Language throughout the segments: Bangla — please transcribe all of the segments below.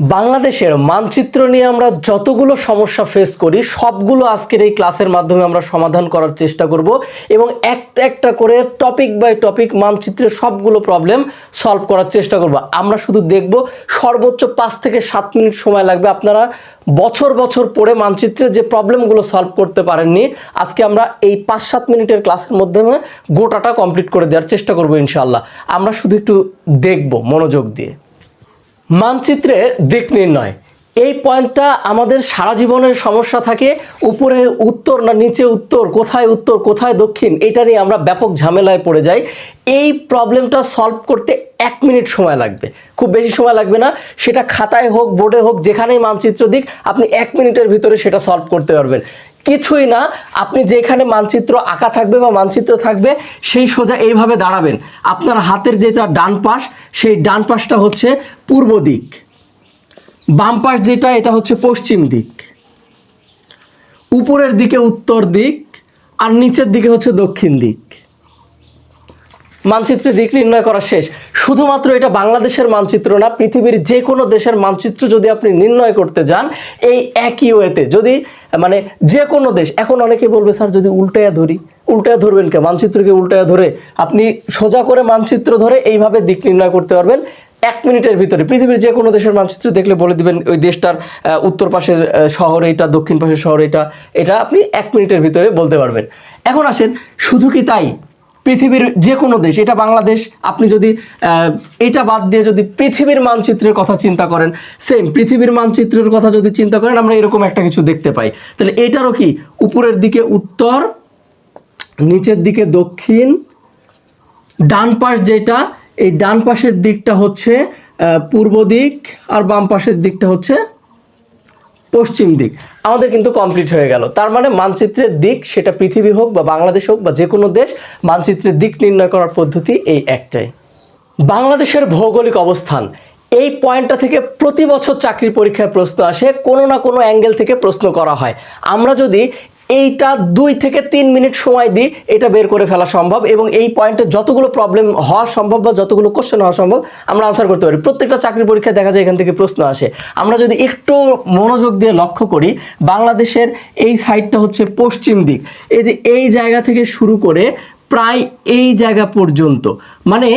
বাংলাদেশের মানচিত্র নিয়ে আমরা যতগুলো সমস্যা ফেস করি, সবগুলো আজকের এই ক্লাসের মাধ্যমে আমরা সমাধান করার চেষ্টা করব এবং একটা একটা করে টপিক বাই টপিক মানচিত্রের সবগুলো প্রবলেম সলভ করার চেষ্টা করব। আমরা শুধু দেখব সর্বোচ্চ পাঁচ থেকে সাত মিনিট সময় লাগবে। আপনারা বছর বছর পড়ে মানচিত্রের যে প্রবলেমগুলো সলভ করতে পারেননি, আজকে আমরা এই পাঁচ সাত মিনিটের ক্লাসের মাধ্যমে গোটাটা কমপ্লিট করে দেওয়ার চেষ্টা করব ইনশাল্লাহ আমরা শুধু একটু দেখব মনোযোগ দিয়ে। মানচিত্রে দিক নির্ণয়। এই পয়েন্টটা আমাদের সারা জীবনের সমস্যা থাকে, উপরে উত্তর না নিচে উত্তর, কোথায় উত্তর, কোথায় দক্ষিণ, এটা নিয়ে আমরা ব্যাপক ঝামেলায় পড়ে যাই। এই প্রবলেমটা সলভ করতে এক মিনিট সময় লাগবে। খুব বেশি সময় লাগবে না। সেটা খাতায় হোক, বোর্ডে হোক, যেখানেই মানচিত্র দিক, আপনি এক মিনিটের ভিতরে সেটা সলভ করতে পারবেন। কিছুই না। আপনি যেখানে মানচিত্র আঁকা থাকবে বা মানচিত্র থাকবে, সেই সোজা এইভাবে দাঁড়াবেন। আপনার হাতের যেটা ডান পাশ, সেই ডান পাশটা হচ্ছে পূর্ব দিক। বাম পাশ যেটা, এটা হচ্ছে পশ্চিম দিক। উপরের দিকে উত্তর দিক, আর নিচের দিকে হচ্ছে দক্ষিণ দিক। মানচিত্রে দিক নির্ণয় করা শেষ। শুধুমাত্র এটা বাংলাদেশের মানচিত্র না, পৃথিবীর যে কোনো দেশের মানচিত্র যদি আপনি নির্ণয় করতে যান, এই একই ওয়েতে যদি মানে যে কোনো দেশ, এখন অনেকে বলবে, স্যার, যদি উল্টায়া ধরি উল্টায়া ধরবেন কে? মানচিত্রকে উল্টায় ধরে আপনি সোজা করে মানচিত্র ধরে এইভাবে দিক নির্ণয় করতে পারবেন এক মিনিটের ভিতরে। পৃথিবীর যে কোনো দেশের মানচিত্র দেখলে বলে দিবেন, ওই দেশটার উত্তর পাশের শহর এটা দক্ষিণ পাশের শহর এটা এটা আপনি এক মিনিটের ভিতরে বলতে পারবেন। এখন আসেন, শুধু কি তাই? পৃথিবীর যে কোনো দেশ, এটা বাংলাদেশ, আপনি যদি এটা বাদ দিয়ে যদি পৃথিবীর মানচিত্রের কথা চিন্তা করেন সেম পৃথিবীর মানচিত্রের কথা যদি চিন্তা করেন, আমরা এরকম একটা কিছু দেখতে পাই। তাহলে এটারও কি, উপরের দিকে উত্তর, নিচের দিকে দক্ষিণ, ডান পাশ যেটা, এই ডান পাশের দিকটা হচ্ছে পূর্ব দিক, আর বাম পাশের দিকটা হচ্ছে পশ্চিম দিক। আমাদের কিন্তু কমপ্লিট হয়ে গেল। তার মানে মানচিত্রের দিক সেটা পৃথিবী হোক বা বাংলাদেশ হোক বা যে কোনো দেশ, মানচিত্রের দিক নির্ণয় করার পদ্ধতি এই একটাই। বাংলাদেশের ভৌগোলিক অবস্থান, এই পয়েন্টটা থেকে প্রতি বছর চাকরির পরীক্ষায় প্রশ্ন আসে, কোনো না কোনো অ্যাঙ্গেল থেকে প্রশ্ন করা হয়। আমরা যদি এইটা দুই থেকে তিন মিনিট সময় দিই এটা বের করে ফেলা সম্ভব এবং এই পয়েন্টে যতগুলো প্রবলেম হওয়া সম্ভব বা যতগুলো কোশ্চেন হওয়া সম্ভব আমরা আনসার করতে পারি। প্রত্যেকটা চাকরির পরীক্ষায় দেখা যায় এখান থেকে প্রশ্ন আসে। আমরা যদি একটু মনোযোগ দিয়ে লক্ষ্য করি, বাংলাদেশের এই সাইডটা হচ্ছে পশ্চিম দিক। এই যে এই জায়গা থেকে শুরু করে প্রায় এই জায়গা পর্যন্ত মানে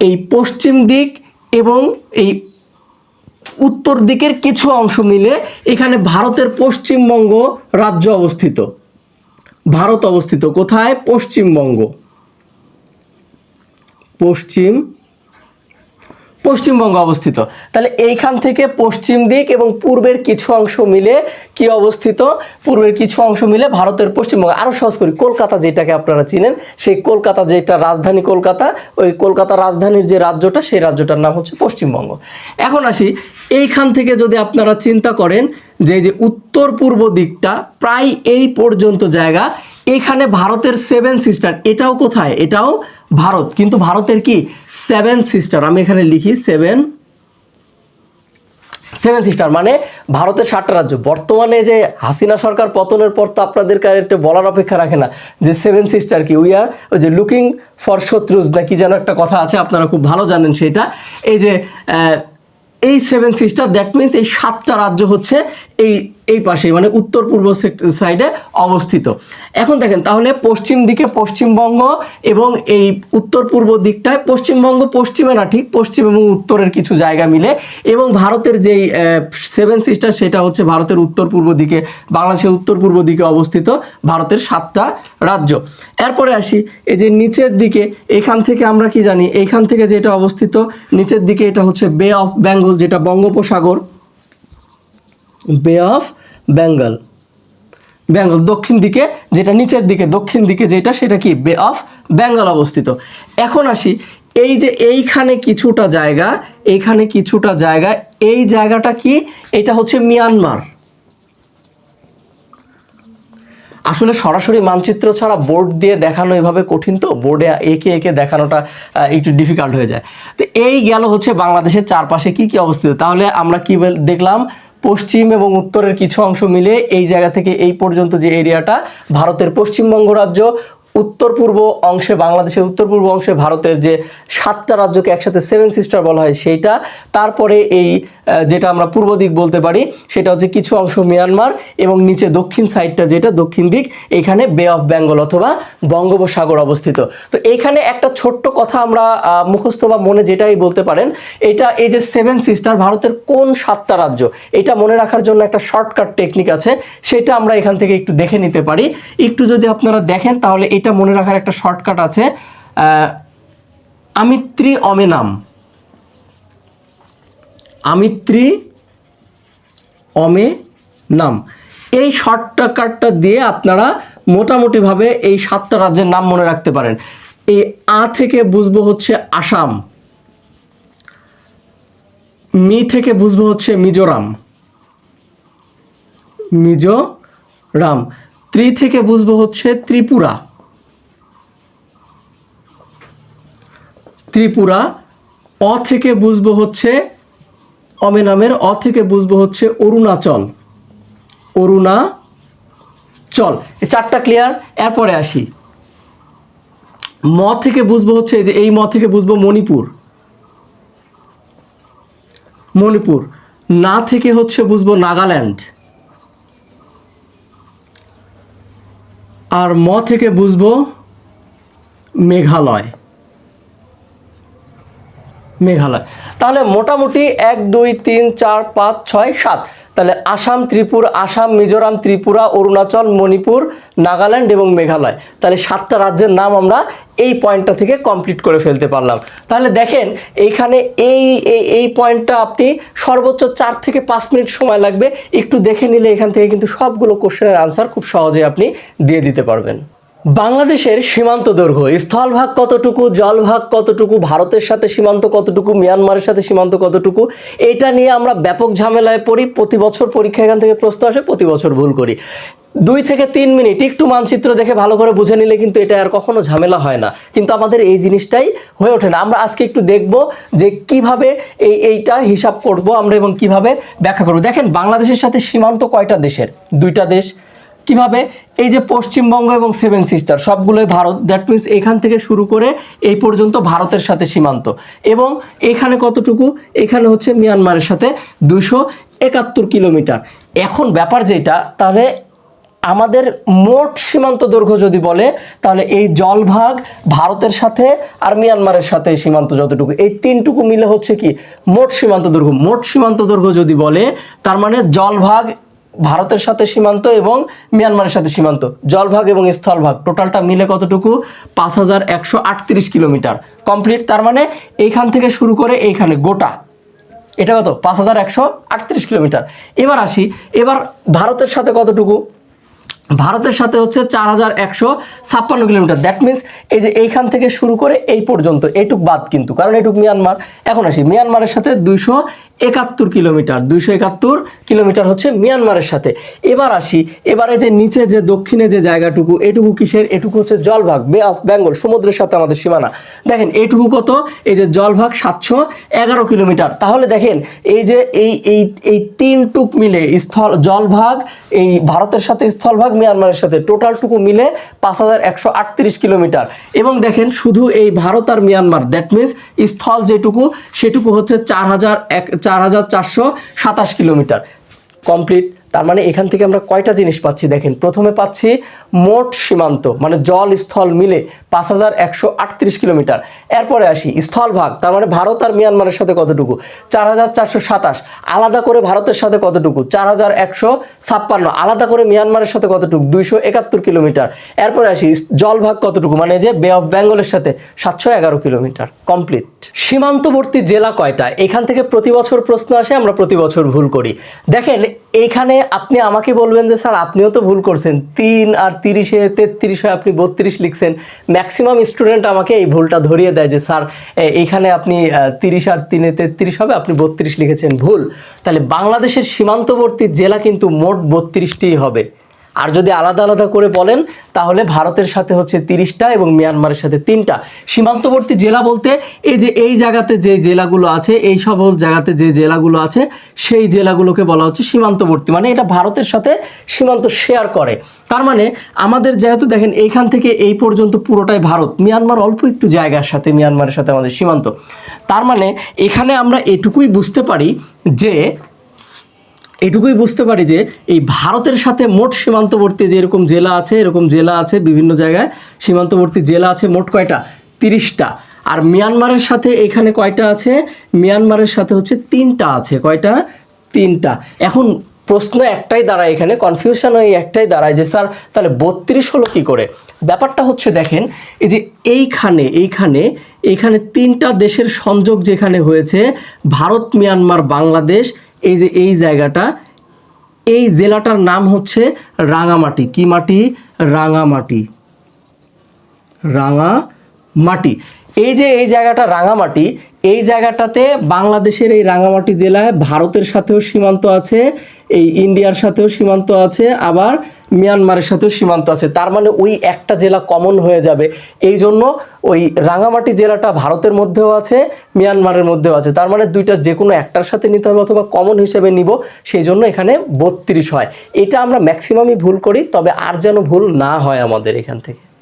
এই পশ্চিম দিক এবং এই উত্তর দিকের কিছু অংশ মিলে এখানে ভারতের পশ্চিমবঙ্গ রাজ্য অবস্থিত। ভারত অবস্থিত কোথায়? পশ্চিমবঙ্গ। পশ্চিম পশ্চিমবঙ্গ অবস্থিত। তাহলে এইখান থেকে পশ্চিম দিক এবং পূর্বের কিছু অংশ মিলে কি অবস্থিত? পূর্বের কিছু অংশ মিলে ভারতের পশ্চিমবঙ্গ। আরও সহজ করি, কলকাতা যেটাকে আপনারা চিনেন, সেই কলকাতা যেটা রাজধানী কলকাতা, ওই কলকাতা রাজধানীর যে রাজ্যটা, সেই রাজ্যটার নাম হচ্ছে পশ্চিমবঙ্গ। এখন আসি, এইখান থেকে যদি আপনারা চিন্তা করেন যে যে উত্তর পূর্ব দিকটা, প্রায় এই পর্যন্ত জায়গা এখানে ভারতের সেভেন সিস্টার এটাও কোথায়? এটাও ভারত। কিন্তু ভারতের কি? সেভেন সিস্টার আমি এখানে লিখি সেভেন সেভেন সিস্টার মানে ভারতের সাতটা রাজ্য। বর্তমানে যে হাসিনা সরকার পতনের পর তো আপনাদের একটা বলার অপেক্ষা রাখে না। যে সেভেন সিস্টার কি? উই আর ওই যে লুকিং ফর শত্রুজ নাকি যেন একটা কথা আছে, আপনারা খুব ভালো জানেন সেটা। এই যে এই সেভেন সিস্টার দ্যাট মিনস এই সাতটা রাজ্য হচ্ছে এই এই পাশে মানে উত্তর পূর্ব সাইডে অবস্থিত। এখন দেখেন, তাহলে পশ্চিম দিকে পশ্চিমবঙ্গ এবং এই উত্তর পূর্ব দিকটায় পশ্চিমবঙ্গ পশ্চিমে না, ঠিক পশ্চিম এবং উত্তরের কিছু জায়গা মিলে এবং ভারতের যেই সেভেন সিস্টার সেটা হচ্ছে ভারতের উত্তর পূর্ব দিকে, বাংলাদেশের উত্তর পূর্ব দিকে অবস্থিত, ভারতের সাতটা রাজ্য। এরপরে আসি, এই যে নিচের দিকে, এখান থেকে আমরা কি জানি এইখান থেকে যেটা অবস্থিত, নিচের দিকে এটা হচ্ছে বে অফ বেঙ্গল যেটা বঙ্গোপসাগর। বে অফ বেঙ্গল বেঙ্গল দক্ষিণ দিকে, যেটা নিচের দিকে, দক্ষিণ দিকে যেটা, সেটা কি? বে অফ বেঙ্গল অবস্থিত। এখন আসি, এই যে এইখানে কিছুটা জায়গা, এইখানে কিছুটা জায়গা, এই জায়গাটা কি? এটা হচ্ছে মিয়ানমার। আসলে সরাসরি মানচিত্র ছাড়া বোর্ড দিয়ে দেখানো এভাবে কঠিন তো? বোর্ডে একে একে দেখানোটা একটু ডিফিকাল্ট হয়ে যায়। তো এই গেল হচ্ছে বাংলাদেশের চারপাশে কি কি অবস্থিত? তাহলে আমরা কি দেখলাম? পশ্চিম এবং উত্তরের কিছু অংশ মিলে এই জায়গা থেকে এই পর্যন্ত যে এরিয়াটা ভারতের পশ্চিমবঙ্গ রাজ্য উত্তর পূর্ব অংশে বাংলাদেশের উত্তর পূর্ব অংশে ভারতের যে সাতটা রাজ্যকে একসাথে সেভেন সিস্টার বলা হয় সেইটা, তারপরে এই যেটা আমরা পূর্ব দিক বলতে পারি, সেটা হচ্ছে কিছু অংশ মিয়ানমার এবং নিচে দক্ষিণ সাইডটা যেটা দক্ষিণ দিক, এখানে বে অফ বেঙ্গল অথবা বঙ্গোপসাগর অবস্থিত। তো এইখানে একটা ছোট্ট কথা আমরা মুখস্থ বা মনে যেটাই বলতে পারেন, এটা এই যে সেভেন সিস্টার ভারতের কোন সাতটা রাজ্য, এটা মনে রাখার জন্য একটা শর্টকাট টেকনিক আছে, সেটা আমরা এখান থেকে একটু দেখে নিতে পারি। একটু যদি আপনারা দেখেন, তাহলে এটা মনে রাখার একটা শর্টকাট আছে আমিত্রি অমেনাম আমিত্রি, অমে, নাম। এই শর্টকাটটা দিয়ে আপনারা মোটামুটিভাবে এই সাতটা রাজ্যের নাম মনে রাখতে পারেন। এই আ থেকে বুঝব হচ্ছে আসাম। মি থেকে বুঝব হচ্ছে মিজোরাম। মিজোরাম। ত্রি থেকে বুঝব হচ্ছে ত্রিপুরা। ত্রিপুরা। অ থেকে বুঝব হচ্ছে অমে নামের অ থেকে বুঝব হচ্ছে অরুণাচল। অরুণাচল। এই চারটা ক্লিয়ার এরপরে আসি। ম থেকে বুঝব হচ্ছে যে এই ম থেকে বুঝব মণিপুর। মণিপুর। না থেকে হচ্ছে বুঝব নাগাল্যান্ড। আর ম থেকে বুঝব মেঘালয়। মেঘালয়। তাহলে মোটামুটি এক, দুই, তিন, চার, পাঁচ, ছয়, সাত। তাহলে আসাম, ত্রিপুরা, আসাম, মিজোরাম, ত্রিপুরা, অরুণাচল, মণিপুর, নাগাল্যান্ড এবং মেঘালয়। তাহলে সাতটা রাজ্যের নাম আমরা এই পয়েন্টটা থেকে কমপ্লিট করে ফেলতে পারলাম। তাহলে দেখেন, এইখানে এই, এই- পয়েন্টটা আপনি সর্বোচ্চ চার থেকে পাঁচ মিনিট সময় লাগবে। একটু দেখে নিলে এখান থেকে কিন্তু সবগুলো কোশ্চেনের আনসার খুব সহজে আপনি দিয়ে দিতে পারবেন। বাংলাদেশের সীমান্ত দৈর্ঘ্য স্থলভাগ কতটুকু জলভাগ কতটুকু, ভারতের সাথে সীমান্ত কতটুকু, মিয়ানমারের সাথে সীমান্ত কতটুকু, এটা নিয়ে আমরা ব্যাপক ঝামেলায় পড়ি। প্রতি বছর পরীক্ষা এখান থেকে প্রশ্ন আসে, প্রতি বছর ভুল করি। দুই থেকে তিন মিনিট, একটু মানচিত্র দেখে ভালো করে বুঝে নিলে কিন্তু এটা আর কখনো ঝামেলা হয় না। কিন্তু আমাদের এই জিনিসটাই হয়ে ওঠে না। আমরা আজকে একটু দেখব যে কীভাবে এই, এইটা হিসাব করব আমরা এবং কীভাবে ব্যাখ্যা করব। দেখেন, বাংলাদেশের সাথে সীমান্ত কয়টা দেশের? দুইটা দেশ কীভাবে এই যে পশ্চিমবঙ্গ এবং সেভেন সিস্টার সবগুলোই ভারত দ্যাট মিন্স এখান থেকে শুরু করে এই পর্যন্ত ভারতের সাথে সীমান্ত। এবং এখানে কতটুকু? এখানে হচ্ছে মিয়ানমারের সাথে দুশো একাত্তর কিলোমিটার। এখন ব্যাপার যেটা, তাহলে আমাদের মোট সীমান্ত দৈর্ঘ্য যদি বলে, তাহলে এই জলভাগ ভারতের সাথে আর মিয়ানমারের সাথে সীমান্ত যতটুকু, এই তিনটুকু মিলে হচ্ছে কি? মোট সীমান্ত দৈর্ঘ্য। মোট সীমান্ত দৈর্ঘ্য যদি বলে, তার মানে জলভাগ ভারতের সাথে সীমান্ত এবং মিয়ানমারের সাথে সীমান্ত। জলভাগ এবং স্থলভাগ। টোটালটা মিলে কতটুকু? পাঁচ হাজার একশো আটত্রিশ কিলোমিটার। কমপ্লিট, তার মানে এইখান থেকে শুরু করে এইখানে গোটা। এটা কত? পাঁচ হাজার একশো আটত্রিশ কিলোমিটার। এবার আসি। এবার ভারতের সাথে কতটুকু? ভারতের সাথে হচ্ছে চার হাজার একশো ছাপ্পান্ন কিলোমিটার। দ্যাট মিন্স এই যে এইখান থেকে শুরু করে এই পর্যন্ত এইটুক বাদ কিন্তু, কারণ এইটুক মিয়ানমার। এখন আসি, মিয়ানমারের সাথে দুইশো একাত্তর কিলোমিটার, দুইশো একাত্তর কিলোমিটার হচ্ছে মিয়ানমারের সাথে। এবার আসি, এবারে যে নিচে যে দক্ষিণে যে জায়গাটুকু, এটুকু কিসের? এটুকু হচ্ছে জলভাগ বে অফ বেঙ্গল সমুদ্রের সাথে আমাদের সীমানা। দেখেন এইটুকু কত? এই যে জলভাগ সাতশো এগারো কিলোমিটার। তাহলে দেখেন, এই যে এই এই এই তিন টুক মিলে স্থল, জলভাগ, এই ভারতের সাথে স্থলভাগ মিয়ানমারের সাথে টোটালটুকু মিলে পাঁচ হাজার একশো আটত্রিশ কিলোমিটার। এবং দেখেন, শুধু এই ভারত আর মিয়ানমার দ্যাট মিনস স্থল যেটুকু, সেটুকু হচ্ছে চার হাজার এক, চার হাজার চারশো সাতাশ কিলোমিটার। কমপ্লিট তার মানে এখান থেকে আমরা কয়টা জিনিস পাচ্ছি? দেখেন, প্রথমে পাচ্ছি মোট সীমান্ত মানে জল স্থল মিলে পাঁচ হাজার একশো আটত্রিশ কিলোমিটার। এরপরে আসি স্থলভাগ তার মানে ভারত আর মিয়ানমারের সাথে কতটুকু? চার হাজার চারশো সাতাশ, আলাদা করে ভারতের সাথে কতটুকু? চার হাজার একশো ছাপ্পান্ন, আলাদা করে মিয়ানমারের সাথে কতটুকু? দুইশো একাত্তর কিলোমিটার। এরপরে আসি জলভাগ কতটুকু? মানে যে বে অফ বেঙ্গলের সাথে সাতশো এগারো কিলোমিটার কমপ্লিট সীমান্তবর্তী জেলা কয়টা? এখান থেকে প্রতি বছর প্রশ্ন আসে, আমরা প্রতি বছর ভুল করি। দেখেন, এখানে আপনি আমাকে বলবেন যে, স্যার, আপনিও তো ভুল করছেন। তিন আর তিরিশে, তেত্রিশে আপনি বত্রিশ লিখছেন। ম্যাক্সিমাম স্টুডেন্ট আমাকে এই ভুলটা ধরিয়ে দেয় যে, স্যার এইখানে আপনি তিরিশ আর তিনে তেত্রিশ হবে, আপনি বত্রিশ লিখেছেন ভুল। তাহলে বাংলাদেশের সীমান্তবর্তী জেলা কিন্তু মোট বত্রিশটিই হবে। আর যদি আলাদা আলাদা করে বলেন, তাহলে ভারতের সাথে হচ্ছে তিরিশটা এবং মিয়ানমারের সাথে তিনটা। সীমান্তবর্তী জেলা বলতে এই যে এই জায়গাতে যে জেলাগুলো আছে, এই সকল জায়গাতে যে জেলাগুলো আছে, সেই জেলাগুলোকে বলা হচ্ছে সীমান্তবর্তী। মানে এটা ভারতের সাথে সীমান্ত শেয়ার করে। তার মানে আমাদের যেহেতু দেখেন, এইখান থেকে এই পর্যন্ত পুরোটাই ভারত। মিয়ানমার অল্প একটু জায়গার সাথে, মিয়ানমারের সাথে আমাদের সীমান্ত। তার মানে এখানে আমরা এটুকুই বুঝতে পারি যে এটুকুই বুঝতে পারি যে এই ভারতের সাথে মোট সীমান্তবর্তী যে এরকম জেলা আছে, এরকম জেলা আছে বিভিন্ন জায়গায়, সীমান্তবর্তী জেলা আছে মোট কয়টা? তিরিশটা। আর মিয়ানমারের সাথে এখানে কয়টা আছে? মিয়ানমারের সাথে হচ্ছে তিনটা আছে। কয়টা? তিনটা। এখন প্রশ্ন একটাই দাঁড়ায় এখানে কনফিউশন ওই একটাই দাঁড়ায় যে, স্যার, তাহলে বত্রিশ হলো কি করে? ব্যাপারটা হচ্ছে দেখেন, এই যে এইখানে এইখানে এইখানে তিনটা দেশের সংযোগ যেখানে হয়েছে, ভারত, মিয়ানমার, বাংলাদেশ এই যে এই জায়গাটা এই জেলাটার নাম হচ্ছে রাঙামাটি। কি মাটি? রাঙামাটি। রাঙামাটি। এই যে এই জায়গাটা রাঙামাটি, এই জায়গাটাতে বাংলাদেশের এই রাঙামাটি জেলায় ভারতের সাথেও সীমান্ত আছে, এই ইন্ডিয়ার সাথেও সীমান্ত আছে, আবার মিয়ানমারের সাথেও সীমান্ত আছে। তার মানে ওই একটা জেলা কমন হয়ে যাবে। এই জন্য ওই রাঙামাটি জেলাটা ভারতের মধ্যেও আছে, মিয়ানমারের মধ্যেও আছে। তার মানে দুইটা যে কোনো একটার সাথে নিতে হবে অথবা কমন হিসেবে নিব, সেই জন্য এখানে বত্রিশ হয়। এটা আমরা ম্যাক্সিমামই ভুল করি, তবে আর যেন ভুল না হয় আমাদের এখান থেকে।